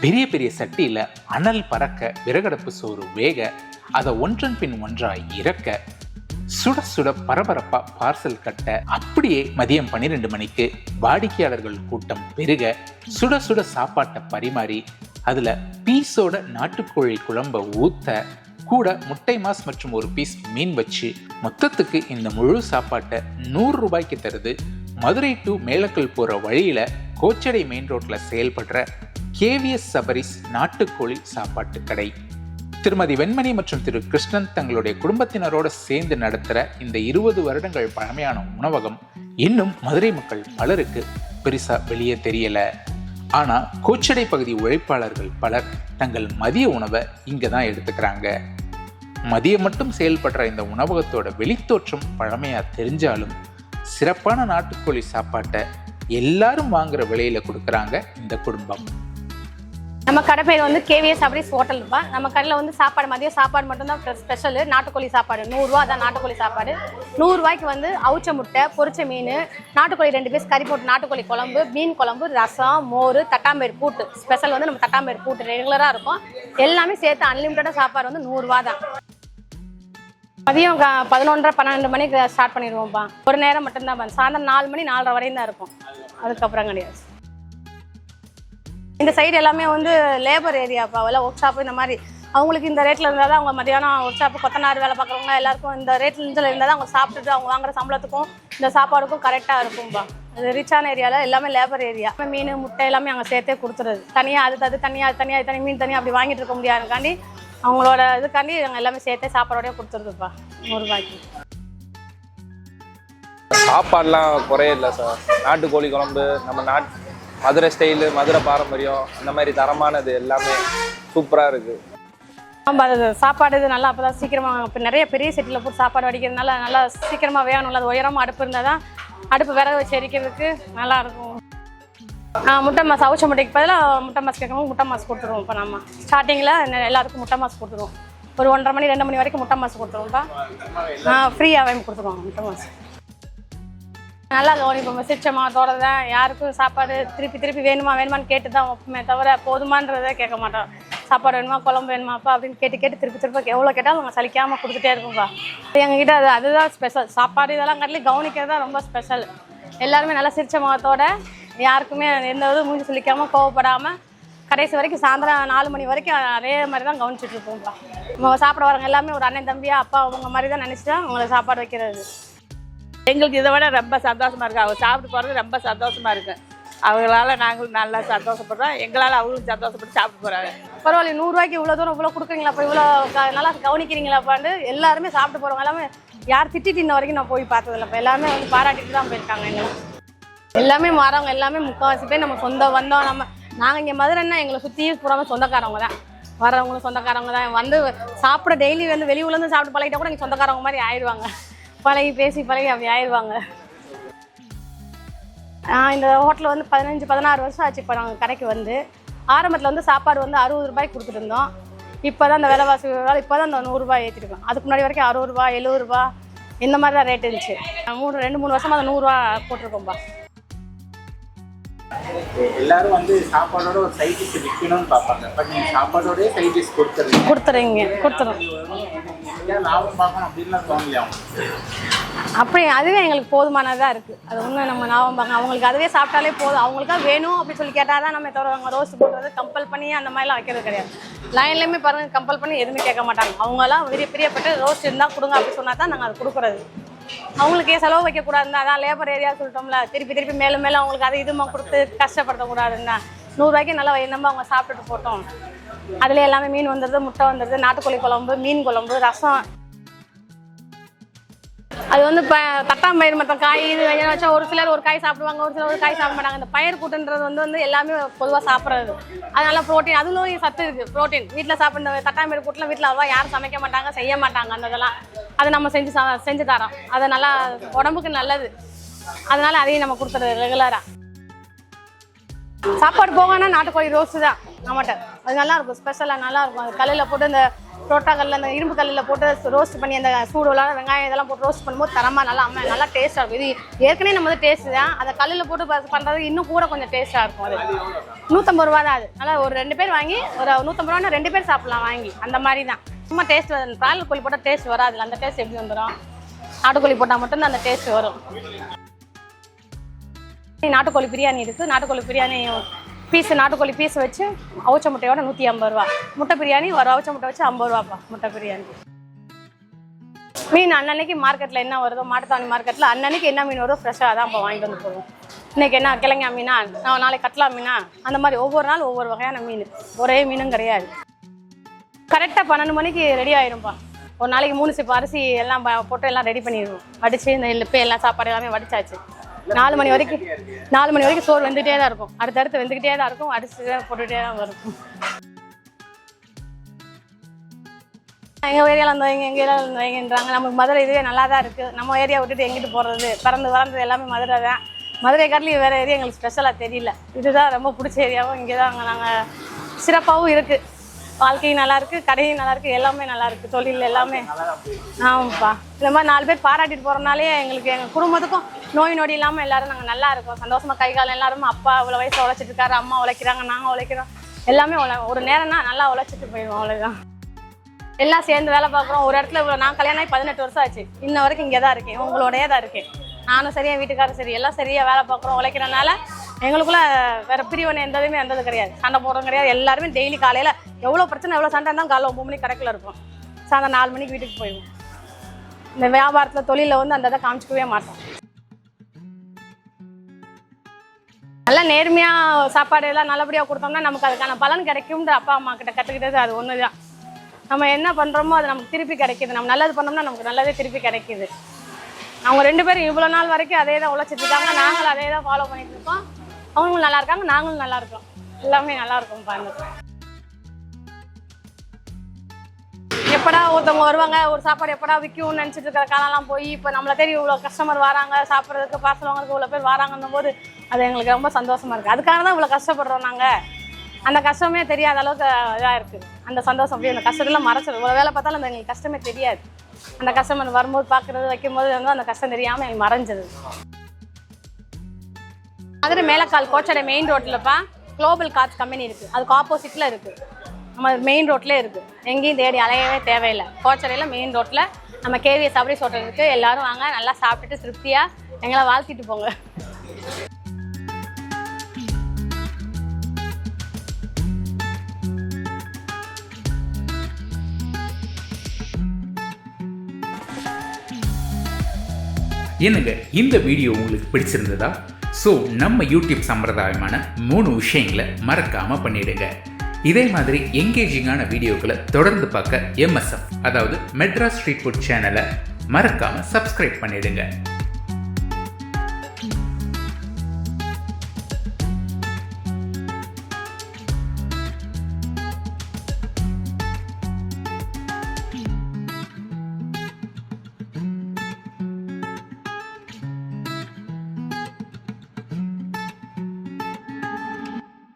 பெரிய பெரிய சட்டியில அனல் பறக்க விறகடுப்பு சோறு வேக அதை ஒன்றன் பின் ஒன்றாய் இறக்க சுட சுட பரபரப்பா பார்சல் கட்ட அப்படியே மதியம் பன்னிரெண்டு மணிக்கு வாடிக்கையாளர்கள் கூட்டம் பெருக சுட சுட சாப்பாட்டை பரிமாறி அதுல பீஸோட நாட்டுக்கோழி குழம்ப ஊத்த கூட முட்டை மாஸ் மற்றும் ஒரு பீஸ் மீன் வச்சு மொத்தத்துக்கு இந்த முழு சாப்பாட்டை நூறு ரூபாய்க்கு தருது. மதுரை டு மேலக்கல் போகிற வழியில் கோச்சடை மெயின் ரோட்டில் செயல்படுற கேவிஎஸ் சபரிஸ் நாட்டுக்கோழி சாப்பாட்டு கடை. திருமதி வெண்மணி மற்றும் திரு கிருஷ்ணன் தங்களுடைய குடும்பத்தினரோடு சேர்ந்து நடத்துகிற இந்த இருபது வருடங்கள் பழமையான உணவகம் இன்னும் மதுரை மக்கள் பலருக்கு பெருசாக வெளியே தெரியலை. ஆனால் கோச்சடை பகுதி உழைப்பாளர்கள் பலர் தங்கள் மதிய உணவை இங்கே தான் எடுத்துக்கிறாங்க. மதியம் மட்டும் செயல்படுற இந்த உணவகத்தோட வெளித்தோற்றம் பழமையாக தெரிஞ்சாலும் சிறப்பான நாட்டுக்கோழி சாப்பாட்டை எல்லாரும் வாங்குற விலையில கொடுக்குறாங்க இந்த குடும்பம். நம்ம கடை பேர் வந்து கேவிஎஸ் சபரிஸ் ஹோட்டல் இருப்பா நம்ம கடையில் வந்து சாப்பாடு மதியம் சாப்பாடு மட்டும்தான் ஸ்பெஷல் நாட்டுக்கோழி சாப்பாடு. நூறுரூவா தான் நாட்டுக்கோழி சாப்பாடு. நூறுரூவாய்க்கு வந்து அவுச்ச முட்டை பொரிச்ச மீன் நாட்டுக்கோழி ரெண்டு பீஸ் கறி போட்டு நாட்டுக்கோழி குழம்பு மீன் குழம்பு ரசம் மோர் தட்டாம்பேர் கூட்டு. ஸ்பெஷல் வந்து நம்ம தட்டாம்பேர் கூட்டு ரெகுலராக இருக்கும். எல்லாமே சேர்த்து அன்லிமிட்டடாக சாப்பாடு வந்து நூறுரூவா தான். மதியம் க- பதினொன்றரை பன்னெண்டு மணிக்கு ஸ்டார்ட் பண்ணிடுவோம்ப்பா. ஒரு நேரம் மட்டும்தான் பா. சாயந்தரம் நாலு மணி நாலரை வரையும் தான் இருக்கும். அதுக்கப்புறம் கிடையாது. இந்த சைடு எல்லாமே வந்து லேபர் ஏரியாப்பா எல்லாம் ஒர்க் ஷாப் இந்த மாதிரி. அவங்களுக்கு இந்த ரேட்டில் இருந்தால் தான் அவங்க மதியானம் ஒர்க் ஷாப் கொத்தனார் வேலை பார்க்குறவங்க எல்லாருக்கும் இந்த ரேட்டில் இருந்தால் தான் அவங்க சாப்பிட்டுட்டு அவங்க வாங்குற சம்பளத்துக்கும் இந்த சாப்பாடுக்கும் கரெக்டாக இருக்கும்பா. அது ரிச்சான ஏரியாவில் எல்லாமே லேபர் ஏரியா மீன் முட்டை எல்லாமே அங்கே சேர்த்தே கொடுத்துருது. தனியாக அது அது தனியாக அது தனியாக இது தனி மீன் தனியாக அப்படி வாங்கிட்டு இருக்க முடியாதுக்காண்டி அவங்களோட இதுக்காண்டி நாங்கள் எல்லாமே சேர்த்தே சாப்பாடோடய கொடுத்துருதுப்பா நூறுரூபாய்க்கு சாப்பாடுலாம் குறைய இல்லை சார். நாட்டுக்கோழி குழம்பு நம்ம நாட் மதுரை ஸ்டைலு மதுரை பாரம்பரியம் அந்த மாதிரி தரமானது எல்லாமே சூப்பராக இருக்குது ஆமாம் அது சாப்பாடு இது நல்லா அப்போ தான் சீக்கிரமாக இப்போ நிறைய பெரிய செட்டில் போட்டு சாப்பாடு வடிக்கிறதுனால நல்லா சீக்கிரமாக வேகணும்ல அது உயரமாக அடுப்பு இருந்தால் தான் அடுப்பு விறகு வச்சு எரிக்கிறதுக்கு நல்லா இருக்கும். ஆ முட்டை மாஸ் அவிச்ச முட்டைக்கு பதிலாக முட்டை மாஸ் கேட்கும்போது முட்டை மாஸ் கொடுத்துருவோம் இப்போ நம்ம ஸ்டார்டிங்கில் எல்லாருக்கும் முட்டை மாஸ் கொடுத்துருவோம். ஒரு ஒன்றரை மணி ரெண்டு மணி வரைக்கும் முட்டை மாஸ் கொடுத்துருவோம்ப்பா. ஆ ஃப்ரீயாகவே கொடுத்துருவோம் முட்டை மாஸ். நல்லா கவனிப்போம் தோறது தான் யாருக்கும் சாப்பாடு திருப்பி திருப்பி வேணுமா வேணுமான்னு கேட்டு தான் வைப்போமே தவிர போதுமான்றதை கேட்க மாட்டோம். சாப்பாடு வேணுமா குழம்பு வேணுமாப்பா அப்படின்னு கேட்டு கேட்டு திருப்பி திருப்பி எவ்வளோ கேட்டாலும் அவங்க சலிக்காமல் கொடுத்துட்டே இருக்கும்ப்பா எங்ககிட்ட அது அதுதான் ஸ்பெஷல் சாப்பாடு இதெல்லாம் கட்டில கவனிக்கிறது தான் ரொம்ப ஸ்பெஷல் எல்லாருமே நல்லா சிரிச்ச முகத்தோட யாருக்குமே எந்த இதுவும் மூஞ்சி சொல்லிக்காமல் கோவப்படாமல் கடைசி வரைக்கும் சாயந்தரம் நாலு மணி வரைக்கும் அதே மாதிரி தான் கவனிச்சிட்டு இருப்போம்ப்பா. நம்ம சாப்பிட வரவங்க எல்லாமே ஒரு அண்ணன் தம்பியா அப்பா அவங்க மாதிரி தான் நினச்சி தான் அவங்களுக்கு சாப்பாடு வைக்கிறது. எங்களுக்கு இதை விட ரொம்ப சந்தோஷமாக இருக்குது அவங்க சாப்பிட்டு போகிறது ரொம்ப சந்தோஷமாக இருக்குது அவங்களால நாங்களும் நல்லா சந்தோஷப்படுறோம். எங்களால் அவங்களும் சந்தோஷப்பட்டு சாப்பிட்டு போகிறாங்க பரவாயில்ல நூறுரூவாய்க்கு இவ்வளோ தூரம் இவ்வளோ கொடுக்குறீங்களாப்பா இவ்வளோ க- நல்லா கவனிக்கிறீங்களாப்பான்னு எல்லாருமே சாப்பிட்டு போகிறவங்க எல்லாமே யார் திட்டிட்டு இன்ன வரைக்கும் நான் போய் பார்த்ததில்லப்பா எல்லாமே வந்து பாராட்டிட்டு தான் போயிருக்காங்க எங்களை. எல்லாமே மாறவங்க எல்லாமே முக்கால்வாசி பேர் நம்ம சொந்த வந்தோம். நம்ம நாங்கள் இங்கே மதுரைன்னா எங்களை சுற்றி பூராமே சொந்தக்காரவங்க தான். வரவங்களும் சொந்தக்காரவங்க தான். வந்து சாப்பிட டெய்லி வந்து வெளியூர்லேருந்து சாப்பிட்டு பழகிட்டா கூட நீங்கள் சொந்தக்காரவங்க மாதிரி ஆயிடுவாங்க. பழகி பேசி பழகி அப்படி ஆயிடுவாங்க. இந்த ஹோட்டலில் வந்து பதினஞ்சு பதினாறு வருஷம் ஆச்சு இப்போ நாங்கள் கடைக்கு வந்து. ஆரம்பத்தில் வந்து சாப்பாடு வந்து அறுபது ரூபாய்க்கு கொடுத்துட்டு இருந்தோம். இப்போ தான் இந்த விலைவாசி இப்போ தான் இந்த நூறுரூவா ஏற்றிருக்கோம் அதுக்கு முன்னாடி வரைக்கும் அறுபது ரூபா எழுபது ரூபா இந்த மாதிரி தான் ரேட் இருந்துச்சு. மூணு ரெண்டு மூணு வருஷமாக அந்த நூறுரூவா போட்டிருக்கோம்ப்பா எல்லாரும் வந்து சாப்பாடோட ஒரு சைட் டிஷ் விற்கணும்னு பார்ப்பாங்க. பட் நீங்க சாப்பாடோடய சைட் டிஷ் கொடுத்துருங்க கொடுத்துறீங்க கொடுத்துரும் லாபம் பார்க்கணும் அப்படின்னு தோணலையா அப்படி அதுவே எங்களுக்கு போதுமானதாக இருக்குது அது ஒன்றும் நம்ம ஞாபகம் பாங்க அவங்களுக்கு அதுவே சாப்பிட்டாலே போதும். அவங்களுக்கா வேணும் அப்படின்னு சொல்லி கேட்டால் தான் நம்ம தவிர அவங்க ரோஸ்ட் போடுறது கம்பல் பண்ணி அந்த மாதிரிலாம் வைக்கிறது கிடையாது. லைன்லேயுமே பாருங்கள் கம்பல் பண்ணி எதுவுமே கேட்க மாட்டாங்க. அவங்கெல்லாம் விரிய பிரியப்பட்டு ரோஸ்ட் இருந்தால் கொடுங்க அப்படி சொன்னால் தான் நாங்கள் அது கொடுக்குறது. அவங்களுக்கு செலவு வைக்கக்கூடாதுன்னு அதான் லேபர் ஏரியா சொல்லிட்டோம்ல திருப்பி திருப்பி மேலும் மேலும் அவங்களுக்கு அது இதுமா கொடுத்து கஷ்டப்படுத்தக்கூடாதுன்னா நூறுரூவாய்க்கு நல்லா நம்ம அவங்க சாப்பிட்டுட்டு போட்டோம். அதில் எல்லாமே மீன் வந்துடுது முட்டை வந்துடுது நாட்டுக்கோழி குழம்பு மீன் குழம்பு ரசம். அது வந்து இப்போ தட்டாம்பயிர் மற்ற காய் இது வேணும் வச்சா ஒரு சிலர் ஒரு காய் சாப்பிடுவாங்க ஒரு சிலர் ஒரு காய் சாப்பிட மாட்டாங்க. அந்த பயிர் கூட்டுன்றது வந்து வந்து எல்லாமே பொதுவாக சாப்பிட்றது. அதனால ப்ரோட்டீன் அதுலேயும் சத்து இருக்குது ப்ரோட்டீன் வீட்டில் சாப்பிட்ற தட்டாம்பயிர் கூட்டில் வீட்டில் அவ்வளோவா யாரும் சமைக்க மாட்டாங்க செய்ய மாட்டாங்க அந்த இதெல்லாம். அதை நம்ம செஞ்சு சா- செஞ்சு தரோம். அது நல்லா உடம்புக்கு நல்லது. அதனால அதையும் நம்ம கொடுத்துறது ரெகுலராக சாப்பாடு போகனா நாட்டுக்கோழி ரோஸ்ட்டு தான். நம்மகிட்ட அது நல்லா இருக்கும் ஸ்பெஷலாக நல்லா இருக்கும் அது கல்லில் போட்டு இந்த புரோட்டா கல்லில் அந்த இரும்பு கல்லில் போட்டு ரோஸ்ட் பண்ணி அந்த சூடுலாம் வெங்காயம் இதெல்லாம் போட்டு ரோஸ்ட் பண்ணும்போது தரமாக நல்லா அம்மா நல்லா டேஸ்ட்டாக இருக்கும். இது ஏற்கனவே நம்ம வந்து டேஸ்ட் தான். அதை கல்லில் போட்டு பண்ணுறது இன்னும் கூட கொஞ்சம் டேஸ்ட்டாக இருக்கும். அது நூற்றம்பது ரூபா தான் அது. நல்லா ஒரு ரெண்டு பேர் வாங்கி ஒரு நூற்றம்பது ரூபான்னா ரெண்டு பேர் சாப்பிடலாம் வாங்கி. அந்த மாதிரி தான். சும்மா டேஸ்ட் பிரால் கோழி போட்டால் டேஸ்ட் வராது. அந்த டேஸ்ட் எப்படி வந்துடும் நாட்டுக்கோழி போட்டால் மட்டும்தான் அந்த டேஸ்ட் வரும். நாட்டுக்கோழி பிரியாணி இருக்குது நாட்டுக்கோழி பிரியாணி பீஸ் நாட்டுக்கோழி பீஸ் வச்சு அவுச்ச முட்டையோட நூற்றி ஐம்பது ரூபா. முட்டை பிரியாணி ஒரு அவுச்ச முட்டை வச்சு ஐம்பது ரூபாப்பா முட்டை பிரியாணி. மீன் அன்னன்னைக்கு மார்க்கெட்டில் என்ன வருதோ மாட்டுத்தாணி மார்க்கெட்டில் அன்னன்னைக்கு என்ன மீன் வருதோ ஃப்ரெஷ்ஷாக தான் இப்போ வாங்கிட்டு வந்து போவோம் இன்னைக்கு என்ன கிழங்கா மீனா நான் நாளைக்கு கட்லா மீனா அந்த மாதிரி ஒவ்வொரு நாள் ஒவ்வொரு வகையான மீன். ஒரே மீனும் கிடையாது. கரெக்டாக பன்னெண்டு மணிக்கு ரெடி ஆயிரும்ப்பா ஒரு நாளைக்கு மூணு சிப்பு அரிசி எல்லாம் போட்டு எல்லாம் ரெடி பண்ணிடுவோம். வடித்து இந்த இப்போ எல்லாம் சாப்பாடு எல்லாமே வடிச்சாச்சு. நாலு மணி வரைக்கும் நாலு மணி வரைக்கும் சோறு வந்துகிட்டே தான் இருக்கும். அடுத்தடுத்து வந்துக்கிட்டே தான் இருக்கும். அடிச்சு தான் போட்டுகிட்டே தான் இருக்கும் எங்கள் ஏரியாவில் இருந்தவங்க எங்கள் ஏரியாவில் இருந்தவங்கன்றாங்க. நமக்கு மதுரை இதுவே நல்லா தான் இருக்குது நம்ம ஏரியா விட்டுட்டு எங்கிட்டு போகிறது பிறந்து வளர்ந்தது எல்லாமே மதுரை தான். மதுரை காட்டிலையும் வேறு ஏரியா எங்களுக்கு ஸ்பெஷலாக தெரியல. இதுதான் ரொம்ப பிடிச்ச ஏரியாவும் இங்கே தான் நாங்கள் சிறப்பாகவும் இருக்குது வாழ்க்கையும் நல்லா இருக்கு கடையும் நல்லா இருக்கு எல்லாமே நல்லா இருக்கு தொழில் எல்லாமே. ஆமாப்பா. இந்த மாதிரி நாலு பேர் பாராட்டிட்டு போகிறனாலே எங்களுக்கு எங்கள் குடும்பத்துக்கும் நோய் நொடி இல்லாமல் எல்லாரும் நாங்கள் நல்லா இருக்கோம். சந்தோஷமாக கை காலம் எல்லாரும் அப்பா இவ்வளோ வயசு உழைச்சிட்டு இருக்காரு அம்மா உழைக்கிறாங்க நாங்கள் உழைக்கிறோம். எல்லாமே உழ- ஒரு நேரம்னா நல்லா உழைச்சிட்டு போயிடுவோம் அவ்வளவுதான். எல்லாம் சேர்ந்து வேலை பார்க்குறோம். ஒரு இடத்துல இவ்வளோ நான் கல்யாணம் ஆகி பதினெட்டு வருஷம் ஆச்சு. இன்ன வரைக்கும் இங்கே தான் இருக்கேன் உங்களோடய தான் இருக்கேன். நானும் சரியாக வீட்டுக்காரரும் சரி எல்லாம் சரியாக வேலை பார்க்குறோம் உழைக்கிறனால எங்களுக்குள்ள வேற பிரிவினை எந்ததுமே எந்தது கிடையாது. சண்டை போடுறதும் கிடையாது. எல்லாருமே டெய்லி காலையில் எவ்வளோ பிரச்சனை எவ்வளோ சண்டை இருந்தாலும் காலைல ஒம்பது மணிக்கு கடைக்கில் இருக்கும் சாயந்தரம் நாலு மணிக்கு வீட்டுக்கு போயிடுவோம். இந்த வியாபாரத்தில் தொழிலில் வந்து அந்த இதை காமிச்சிக்கவே மாட்டோம். நல்லா நேர்மையாக சாப்பாடு எல்லாம் நல்லபடியாக கொடுத்தோம்னா நமக்கு அதுக்கான பலன் கிடைக்கும்ன்ற அப்பா அம்மா கிட்ட கற்றுக்கிட்டது அது ஒன்று தான் நம்ம என்ன பண்ணுறோமோ அது நமக்கு திருப்பி கிடைக்கிது. நம்ம நல்லது பண்ணோம்னா நமக்கு நல்லதே திருப்பி கிடைக்கிது. அவங்க ரெண்டு பேரும் இவ்வளோ நாள் வரைக்கும் அதே தான் உழைச்சிட்ருக்காங்க நாங்களும் அதே தான் ஃபாலோ பண்ணிட்டு இருக்கோம். அவங்களும் நல்லா இருக்காங்க நாங்களும் நல்லா இருக்கோம். எல்லாமே நல்லா இருக்கும் பாருங்க. எப்படா ஒருத்தவங்க வருவாங்க ஒரு சாப்பாடு எப்படா விற்கும்னு நினச்சிட்டு இருக்கிற காலம்லாம் போய் இப்போ நம்மளை தேடி இவ்வளோ கஸ்டமர் வராங்க சாப்பிட்றதுக்கு பார்சல் வாங்குறதுக்கு இவ்வளோ பேர் வராங்கன்னும் போது அது எங்களுக்கு ரொம்ப சந்தோஷமாக இருக்குது அதுக்காக தான் இவ்வளோ கஷ்டப்படுறோம் நாங்கள் அந்த கஷ்டமே தெரியாத அளவுக்கு இதாக இருக்குது அந்த சந்தோஷம் அப்படியே அந்த கஷ்டத்தில் மறைச்சிடும் இவ்வளோ வேலை பார்த்தாலும் அந்த எங்களுக்கு கஷ்டமே தெரியாது. அந்த கஸ்டமர் வரும்போது பார்க்குறது வைக்கும்போது வந்து அந்த கஷ்டம் தெரியாமல் எங்களுக்கு மறைஞ்சது மதுரை மேலக்கால் கோச்சடை மெயின் ரோட்டில்ப்பா குளோபல் கார்ஸ் கம்பெனி இருக்குது அதுக்கு ஆப்போசிட்டில் இருக்குது நம்ம மெயின் ரோட்லேயே இருக்குது எங்கேயும் தேடி அலையவே தேவையில்லை. கோச்சடையில் மெயின் ரோட்டில் நம்ம கேவிஎஸ் சபரிஸ் ஹோட்டல் இருக்குது எல்லாரும் வாங்க நல்லா சாப்பிட்டுட்டு திருப்தியாக எங்களை வாழ்த்திட்டு போங்க. என்னங்க இந்த வீடியோ உங்களுக்கு பிடிச்சிருந்ததா? ஸோ நம்ம யூடியூப் சம்பிரதாயமான மூணு விஷயங்களை மறக்காமல் பண்ணிடுங்க. இதே மாதிரி எங்கேஜிங்கான வீடியோக்களை தொடர்ந்து பார்க்க எம்எஸ்எஃப் அதாவது மெட்ராஸ் ஸ்ட்ரீட் ஃபுட் சேனலை மறக்காம சப்ஸ்கிரைப் பண்ணிடுங்க.